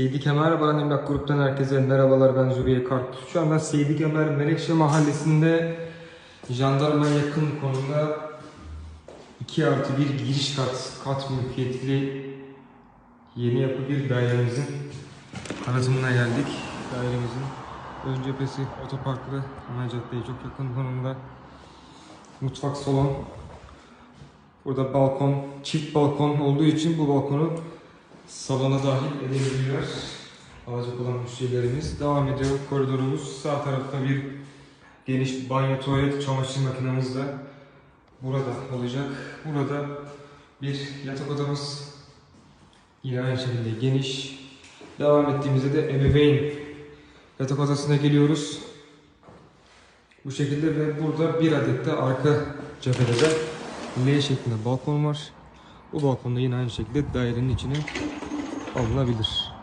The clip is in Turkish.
Seydi Kemer Baran Emlak Grup'tan herkese merhabalar ben Züriye Kart. Şu anda Seydi Kemer Melekşe Mahallesi'nde jandarmaya yakın konumda 2 artı 1 giriş kat, kat mülkiyetli yeni yapı bir dairemizin tanıtımına geldik. Dairemizin ön cephesi otoparklı ana caddeye çok yakın konumda. Mutfak salon. Burada balkon, çift balkon olduğu için bu balkonu salona dahil edebilirler. Alacak olan müşterilerimiz. Devam ediyor koridorumuz. Sağ tarafta bir geniş banyo, tuvalet, çamaşır makinemiz de burada olacak. Burada bir yatak odamız yine aynı şekilde geniş. Devam ettiğimizde de ebeveyn yatak odasına geliyoruz. Bu şekilde ve burada bir adet de arka cephede de L şeklinde balkon var. Bu balkonda yine aynı şekilde dairenin içine alınabilir.